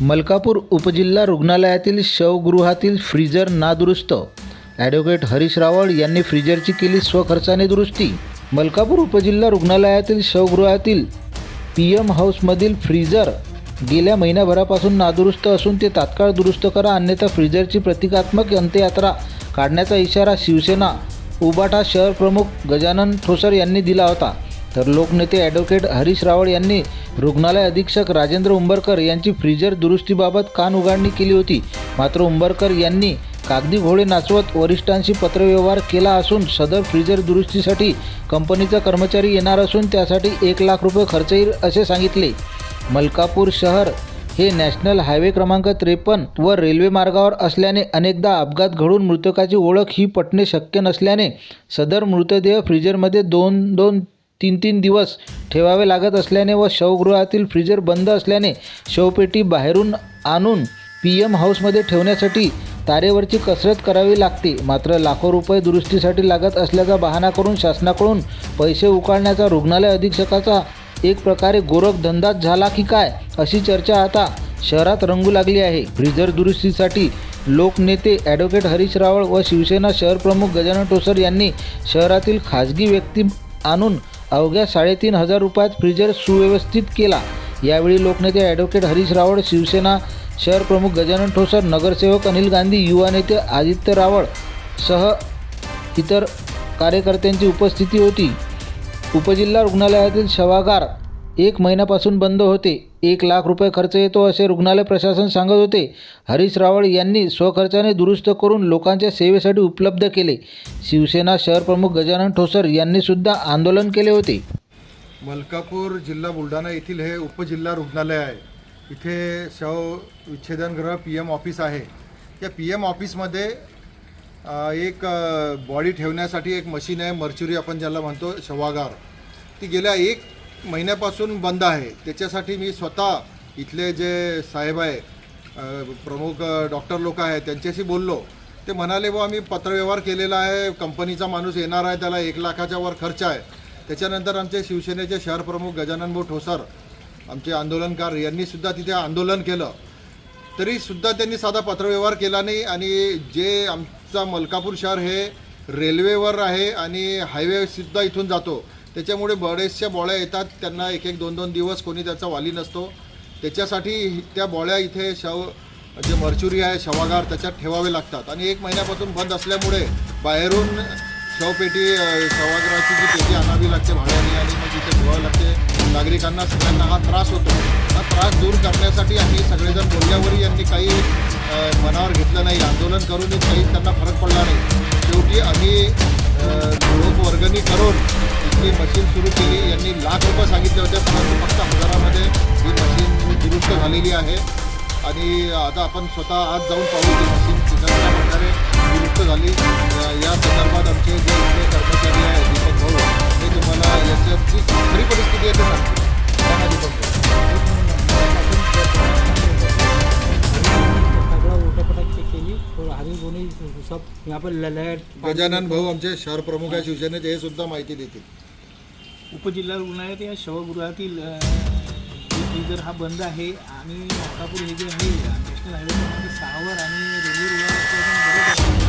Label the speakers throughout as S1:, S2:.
S1: मलकापूर उपजिल्हा रुग्णालयातील शवगृहातील फ्रीजर नादुरुस्त. ॲडव्होकेट हरीश रावळ यांनी फ्रीजरची केली स्वखर्चाने दुरुस्ती. मलकापूर उपजिल्हा रुग्णालयातील शवगृहातील पी एम हाऊसमधील फ्रीजर गेल्या महिन्याभरापासून नादुरुस्त असून ते तात्काळ दुरुस्त करा अन्यथा फ्रीजरची प्रतिकात्मक अंत्ययात्रा काढण्याचा इशारा शिवसेना उबाटा शहर प्रमुख गजानन ठोसर यांनी दिला होता. तर लोकनेते ॲडव्होकेट हरीश रावळ यांनी रुग्णालय अधीक्षक राजेंद्र उंबरकर यांची फ्रीजर दुरुस्तीबाबत कान उघडणी केली होती. मात्र उंबरकर यांनी कागदी घोडे नाचवत वरिष्ठांशी पत्रव्यवहार केला असून सदर फ्रीजर दुरुस्तीसाठी कंपनीचा कर्मचारी येणार असून त्यासाठी एक लाख रुपये खर्च येईल असे सांगितले. मलकापूर शहर हे नॅशनल हायवे क्रमांक त्रेपन्न व रेल्वे मार्गावर असल्याने अनेकदा अपघात घडून मृतकाची ओळख ही पटणे शक्य नसल्याने सदर मृतदेह फ्रीजरमध्ये दोन दोन तीन तीन दिवस ठेवावे लागत असल्याने व शवगृहातील फ्रीजर बंद असल्याने शवपेटी बाहेरून आणून पी एम हाऊसमध्ये ठेवण्यासाठी तारेवरची कसरत करावी लागते. मात्र लाखो रुपये दुरुस्तीसाठी लागत असल्याचा बहाणा करून शासनाकडून पैसे उकाळण्याचा रुग्णालय अधीक्षकाचा एक प्रकारे गोरखधंदाच झाला की काय अशी चर्चा आता शहरात रंगू लागली आहे. फ्रीजर दुरुस्तीसाठी लोकनेते ॲडव्होकेट हरीश रावळ व शिवसेना शहरप्रमुख गजानन टोसर यांनी शहरातील खाजगी व्यक्ती आणून अवघ्या साडेतीन हजार रुपयात फ्रीजर सुव्यवस्थित केला. यावेळी लोकनेते ॲडव्होकेट हरीश रावळ शिवसेना शहर प्रमुख गजानन ठोसर नगरसेवक अनिल गांधी युवा नेते आदित्य रावळ सह इतर कार्यकर्त्यांची उपस्थिती होती. उपजिल्हा रुग्णालयातील शवागार एक महिन्यापासून बंद होते. एक लाख रुपये खर्च येतो असे रुग्णालय प्रशासन सांगत होते. हरीश रावळ यांनी स्वखर्चाने दुरुस्त करून लोकांच्या सेवेसाठी उपलब्ध केले. शिवसेना शहर प्रमुख गजानन ठोसर यांनीसुद्धा आंदोलन केले होते.
S2: मलकापूर जिल्हा बुलढाणा येथील हे उपजिल्हा रुग्णालय आहे. इथे शव विच्छेदनगृह पी एम ऑफिस आहे. या पी एम ऑफिसमध्ये एक बॉडी ठेवण्यासाठी एक मशीन आहे. मर्च्युरी आपण ज्याला म्हणतो शवागार. ती गेल्या एक महिन्यापासून बंद आहे. त्याच्यासाठी मी स्वतः इथले जे साहेब आहे प्रमुख डॉक्टर लोक आहेत त्यांच्याशी बोललो. ते म्हणाले बुवा आम्ही पत्रव्यवहार केलेला आहे कंपनीचा माणूस येणार आहे त्याला एक लाखाच्या वर खर्च आहे. त्याच्यानंतर आमचे शिवसेनेचे शहर प्रमुख गजानन भाऊ ठोसर आमचे आंदोलनकार यांनीसुद्धा तिथे आंदोलन केलं. तरीसुद्धा त्यांनी साधा पत्रव्यवहार केला नाही आणि जे आमचा मलकापूर शहर हे रेल्वेवर आहे आणि हायवेसुद्धा इथून जातो त्याच्यामुळे बरेचशा बॉळ्या येतात त्यांना एक एक दोन दोन दिवस कोणी त्याचा वाली नसतो. त्याच्यासाठी त्या बॉळ्या इथे शव जे मर्चुरी आहे शवागार त्याच्यात ठेवावे लागतात. आणि एक महिन्यापासून बंद असल्यामुळे बाहेरून शवपेटी शवागाराची जी पेटी आणावी लागते भाड्याने आणि मग तिथे ठेवावी लागते. नागरिकांना सगळ्यांना हा त्रास होतो. हा त्रास दूर करण्यासाठी आम्ही सगळेजण बोलल्यावरही यांनी काही मनावर घेतलं नाही. आंदोलन करूनही काही त्यांना फरक पडला नाही. शेवटी आम्ही लोकवर्गणी करून इथली मशीन सुरू केली यांनी लाख रुपये सांगितले होते परंतु फक्त हजारामध्ये ही मशीन दुरुस्त झालेली आहे आणि आता आपण स्वतः आज जाऊन पाहू की मशीन कशा प्रकारे दुरुस्त झाली या- संदर्भात आमचे जे इथले कर्मचारी आहे दीपक भाऊ ते तुम्हाला याच्याची खरी परिस्थिती आहे ते सांगतील सांगा दीपक भाऊ.
S3: सगळं उलटपटक चेक केली और आगे कोणी सब यहाँ पर लाइट
S2: गजानन भाऊ आमचे शहर प्रमुख आहे शिवसेनेचे हे सुद्धा माहिती देतील
S4: उपजिल्हा रुग्णालयात या शवगृहातील जर हा बंद आहे आणि मलकापूर हे जे आहे नॅशनल हायवे क्रमांक सहावर आणि रेल्वे रुळावर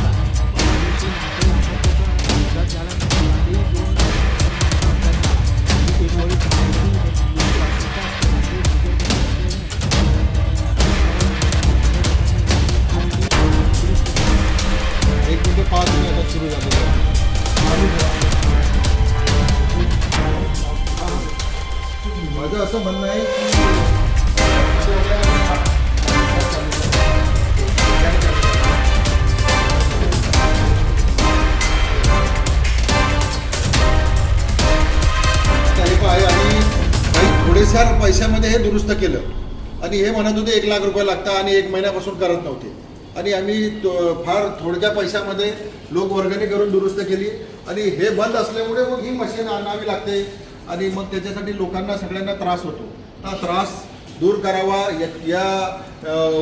S2: एक मिनिट पाच मिनिट सुरू झालेलं आहे माझं असं म्हणणं आहे की आहे आणि थोडेसार पैशामध्ये हे दुरुस्त केलं. आणि हे म्हणत होते एक लाख रुपये लागतात आणि एक महिन्यापासून करत नव्हते. आणि आम्ही फार थोडक्या पैशामध्ये लोक वर्गणी करून दुरुस्त केली. आणि हे बंद असल्यामुळे मग ही मशीन आणावी लागते. आणि मग त्याच्यासाठी लोकांना सगळ्यांना त्रास होतो. हा त्रास दूर करावा. या- या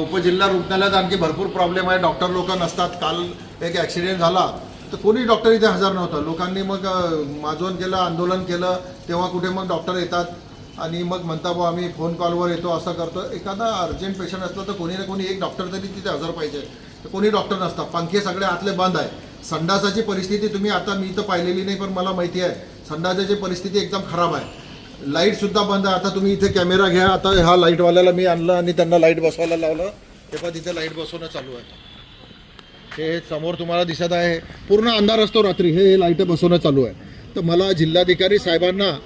S2: उपजिल्हा रुग्णालयात आणखी भरपूर प्रॉब्लेम आहे. डॉक्टर लोक नसतात. काल एक ॲक्सिडेंट झाला. तर कोणी डॉक्टर इथे हजर नव्हतं. लोकांनी मग अ, माजवण केलं आंदोलन केलं. तेव्हा कुठे मग डॉक्टर येतात. आणि मग म्हणता बुवा आम्ही फोन कॉलवर येतो असं करतो. एखादा अर्जंट पेशंट असला तर कोणी ना कोणी एक डॉक्टर तरी तिथे हजर पाहिजे. तर कोणी डॉक्टर नसतात. पंखे सगळे आतले बंद आहे. संडासाची परिस्थिती तुम्ही आता मी तर पाहिलेली नाही पण मला माहिती आहे. संडासाची परिस्थिती एकदम खराब आहे. लाईटसुद्धा बंद आहे. आता तुम्ही इथे कॅमेरा घ्या. आता हा लाईटवाल्याला मी आणलं आणि त्यांना लाइट बसवायला लावलं. ते पण तिथे लाइट बसवणं चालू आहे. हे समोर तुम्हाला दिसत आहे. पूर्ण अंधार असतो रात्री. हे हे लाइट बसवणं चालू आहे. तर मला जिल्हाधिकारी साहेबांना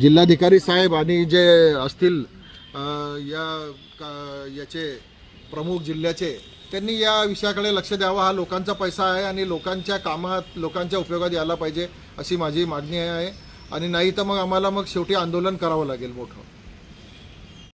S2: जिल्हाधिकारी साहेब आणि जे असतील या का- याचे प्रमुख जिल्ह्याचे त्यांनी या विषयाकडे लक्ष द्यावं. हा लोकांचा पैसा आहे आणि लोकांच्या कामात लोकांच्या उपयोगात यायला पाहिजे अशी माझी मागणी आहे. आणि नाही तर मग आम्हाला मग शेवटी आंदोलन करावं लागेल मोठं.